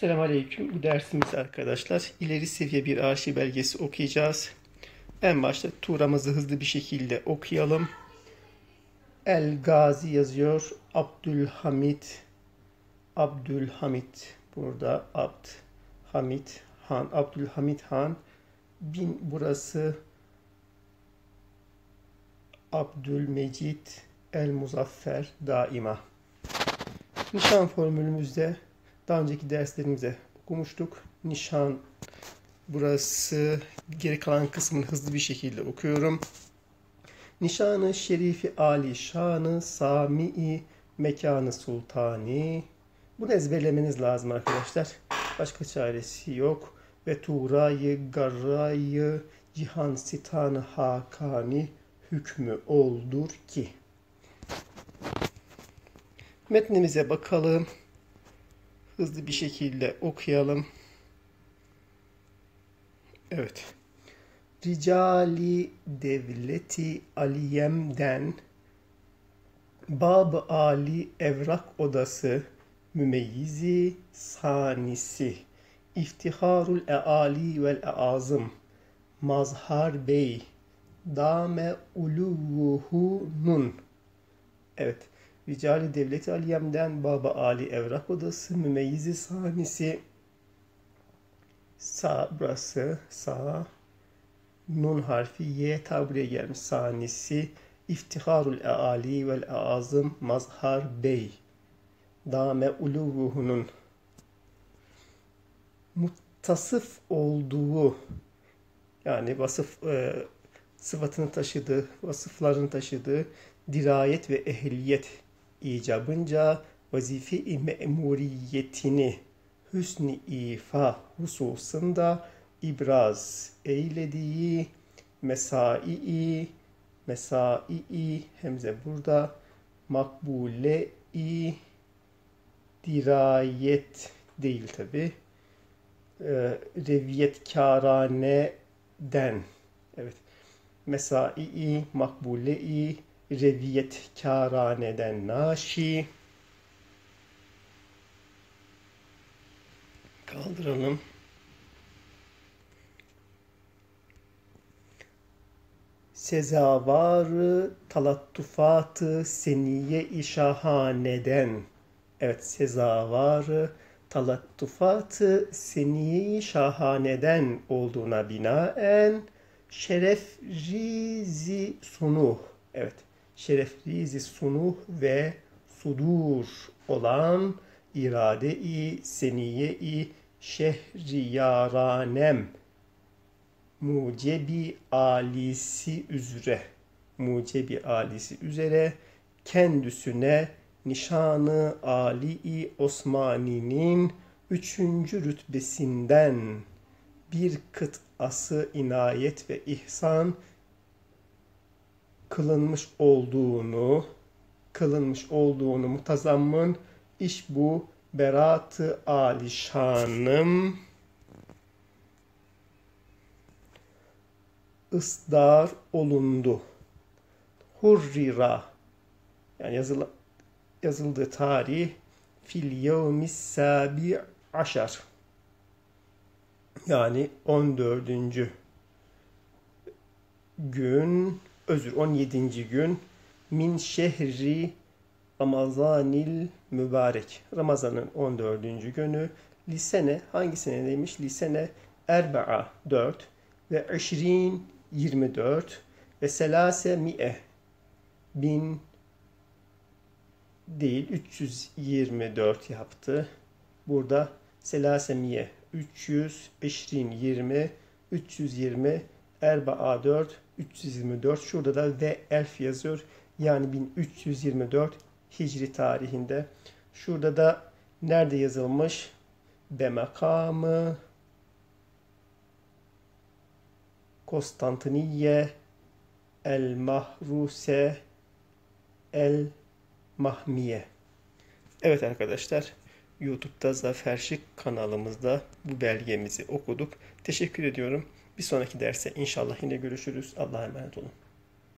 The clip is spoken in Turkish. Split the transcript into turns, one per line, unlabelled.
Selamünaleyküm. Bu dersimiz arkadaşlar ileri seviye bir arşiv belgesi okuyacağız. En başta turamızı hızlı bir şekilde okuyalım. El Gazi yazıyor. Abdülhamit Abdülhamit burada Abd Hamit Han Abdülhamit Han bin burası Abdülmecid El Muzaffer daima. Nişan formülümüzde daha önceki derslerimize okumuştuk. Nişan burası geri kalan kısmını hızlı bir şekilde okuyorum. Nişanı şerifi Ali şanı sami'i mekanı sultani. Bunu ezberlemeniz lazım arkadaşlar. Başka çaresi yok. Ve Tuğra'yı, Garra'yı, Cihan Sitanı Hakani hükmü oldur ki. Metnimize bakalım. Hızlı bir şekilde okuyalım. Evet. Ricali devleti aliyemden Bab Ali Evrak Odası Mümeyyizi Sanisi İftiharul Eali vel Eazım Mazhar Bey Dame Uluvuhu Nun Evet. Ricali Devleti Aliyem'den Baba Ali Evrak Odası Mümeyyizi Sanisi. Sa burası Sa Nun harfi Y tabire gelmiş. Sanisi İftiharul Eali vel Eazım Mazhar Bey. Dame Uluvuhunun muttasıf olduğu yani vasıf e, sıfatını taşıdığı, vasıflarını taşıdığı dirayet ve ehliyet icabınca vazife-i memuriyetini hüsn-i ifa hususunda ibraz eylediği mesai mesai hemze burada makbule-i dirayet değil tabi ee, reviyetkarane evet. Mesai makbule-i reviyetkaraneden naşi. Kaldıralım. Sezavarı talattufatı seniye-i şahaneden evet sezavarı talattufatı seniye-i şahaneden olduğuna binaen şeref rizi sunuh evet şereflizi sunuh ve sudur olan irade-i seniye-i şehriyaranem mucebi alisi üzere mucebi alisi üzere kendisine nişanı Ali-i Osmani'nin üçüncü rütbesinden bir kıtası inayet ve ihsan kılınmış olduğunu kılınmış olduğunu mutazammın iş bu beratı alişanım ısdar olundu. Hurrira yani yazılı, yazıldığı tarih fil yevmis sabi aşar yani 14. gün özür 17. gün min şehri Ramazanil mübarek. Ramazan'ın 14. günü. Lisene hangi senedeymiş? Lisene erba'a 4 ve eşrin 24 ve selase mi'e bin değil 324 yaptı. Burada selase mi'e 300 eşrin 20 320 erba'a 4 324 şurada da ve elf yazıyor. Yani 1324 Hicri tarihinde. Şurada da nerede yazılmış? Be makamı Konstantiniye El Mahruse El Mahmiye. Evet arkadaşlar YouTube'da Zafer Şık kanalımızda bu belgemizi okuduk. Teşekkür ediyorum. Bir sonraki derse inşallah yine görüşürüz. Allah'a emanet olun.